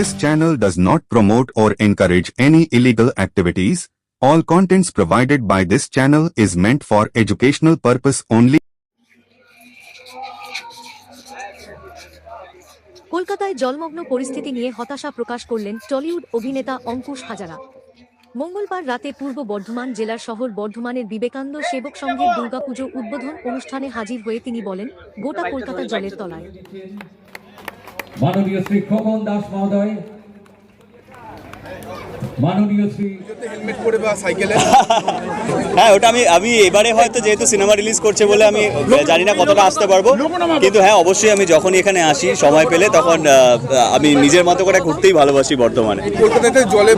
channel does not promote or encourage any illegal activities. All contents provided by this channel is meant for educational purpose only. কলকাতায় জলমগ্ন পরিস্থিতি নিয়ে হতাশা প্রকাশ করলেন Tollywood অভিনেতা অঙ্কুশ হাজারা মঙ্গলবার রাতে পূর্ব বর্ধমান জেলার শহর বর্ধমানের বিবেকানন্দ সেবক সংঘের দুর্গাপুজো উদ্বোধন অনুষ্ঠানে হাজির হয়ে তিনি বলেন, গোটা কলকাতা জলের তলায় মাননীয় শ্রী খোকন দাস মহোদয় মাননীয় শ্রী হেলমেট পরে বা সাইকেলে হ্যাঁ ওটা আমি আমি এবারে হয়তো যেহেতু সিনেমা রিলিজ করছে বলে আমি জানি না কতটা আসতে পারব। কিন্তু হ্যাঁ অবশ্যই আমি যখনই এখানে আসি সময় পেলে তখন আমি নিজের মতো করে ঘুরতেই ভালোবাসি বর্তমানে। কলকাতাতে জলে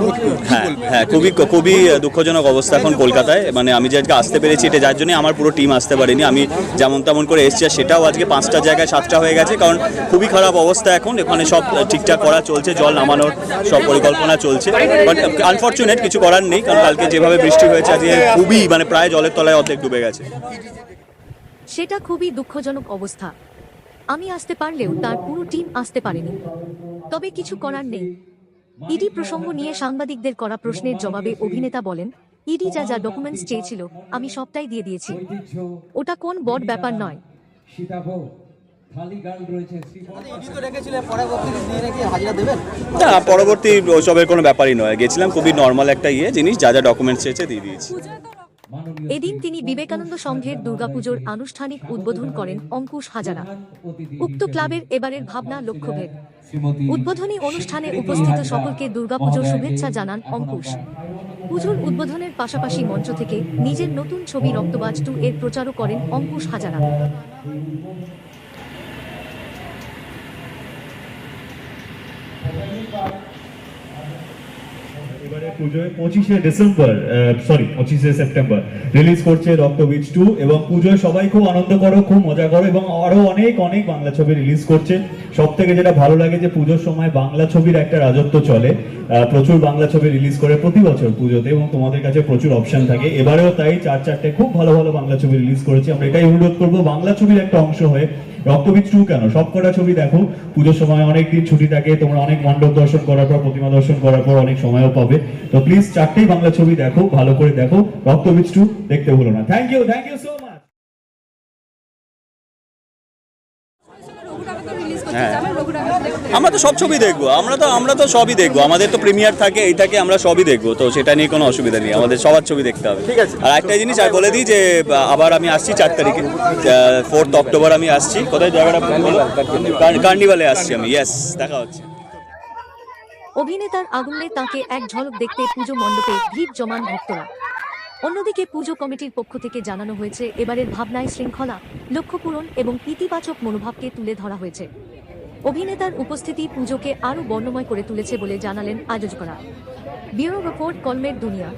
হ্যাঁ হ্যাঁ খুবই খুবই দুঃখজনক অবস্থা এখন কলকাতায়। মানে আমি যে আজকে আসতে পেরেছি এটা যার জন্য আমার পুরো টিম আসতে পারেনি। আমি যেমন তেমন করে এসছি সেটাও আজকে পাঁচটা জায়গায় সাতটা হয়ে গেছে কারণ খুবই খারাপ অবস্থা এখন। এখানে সব ঠিকঠাক করা চলছে জল নামানোর সব পরিকল্পনা চলছে। বাট আনফর্চুনেট কিছু করার নেই, কারণ কালকে যেভাবে বৃষ্টি হয়েছে, আজকে খুবই মানে প্রায় জলের তলায় অর্ধেক ডুবে গেছে। সেটা খুবই দুঃখজনক অবস্থা। আমি আসতে পারলেও তার পুরো টিম আসতে পারেনি। তবে কিছু করার নেই। ইডি প্রসঙ্গ নিয়ে সাংবাদিকদের করা প্রশ্নের জবাবে অভিনেতা বলেন, ইডি যা যা ডকুমেন্টস চেয়েছিল, আমি সবটাই দিয়ে দিয়েছি। ওটা কোন বড় ব্যাপার নয়। না পরবর্তী ওসবের কোনো ব্যাপারই নয়। গেছিলাম খুবই নর্মাল একটা ইয়ে জিনিস যা যা ডকুমেন্টস চেয়েছে দিয়ে দিয়েছি। এদিন তিনি বিবেকানন্দ সংঘের দুর্গাপুজোর আনুষ্ঠানিক উদ্বোধন করেন অঙ্কুশ হাজারা। উক্ত ক্লাবের এবারের ভাবনা লক্ষ্যভেদ। উদ্বোধনী অনুষ্ঠানে উপস্থিত সকলকে দুর্গাপুজোর শুভেচ্ছা জানান অঙ্কুশ। পুজোর উদ্বোধনের পাশাপাশি মঞ্চ থেকে নিজের নতুন ছবি রক্তবাজ টু এর প্রচারও করেন অঙ্কুশ হাজারা। বাংলা ছবির একটা রাজত্ব চলে। প্রচুর বাংলা ছবি রিলিজ করে প্রতি বছর পুজোতে এবং তোমাদের কাছে প্রচুর অপশন থাকে। এবারেও তাই চার চারটে খুব ভালো ভালো বাংলা ছবি রিলিজ করেছে। আমরা এটাই অনুরোধ করব, বাংলা ছবির একটা অংশ হয়ে রক্তবীজ টু কেন? সব কটা ছবি দেখো। পুজোর সময় অনেক দিন ছুটি থাকে, তোমরা অনেক মণ্ডপ দর্শন করার পর, প্রতিমা দর্শন করার পর অনেক সময়ও পাবে। তো প্লিজ চারটেই বাংলা ছবি দেখো, ভালো করে দেখো। রক্তবিচ্ছু দেখতে ভুলো না। Thank you thank you so হ্যাঁ। আমরা তো সব ছবি দেখব আমরা তো আমরা তো সবই দেখব আমাদের তো প্রিমিয়ার থাকে এই থাকে আমরা সবই দেখব তো সেটা নিয়ে কোনো অসুবিধা নেই আমাদের সবার ছবি দেখতে হবে। ঠিক আছে। আর একটা জিনিস আর বলে দিই যে আবার আমি আসছি চার তারিখে ফোর্থ অক্টোবর আমি আসছি। কোথায় জায়গাটা কার্নিভালে আসছি আমি ইয়েস দেখা হচ্ছে। অভিনেতার আগুনে তাকে এক ঝলক দেখতে পুজো মণ্ডপে ভিড় জমান ভক্তরা। অন্যদিকে পুজো কমিটির পক্ষ থেকে জানানো হয়েছে, এবারের ভাবনায় শৃঙ্খলা লক্ষ্যপূরণ এবং ইতিবাচক মনোভাবকে তুলে ধরা হয়েছে। অভিনেতার উপস্থিতি পুজোকে আরও বর্ণময় করে তুলেছে বলে জানালেন আয়োজকরা। ব্যুরো রিপোর্ট, কলমের দুনিয়া।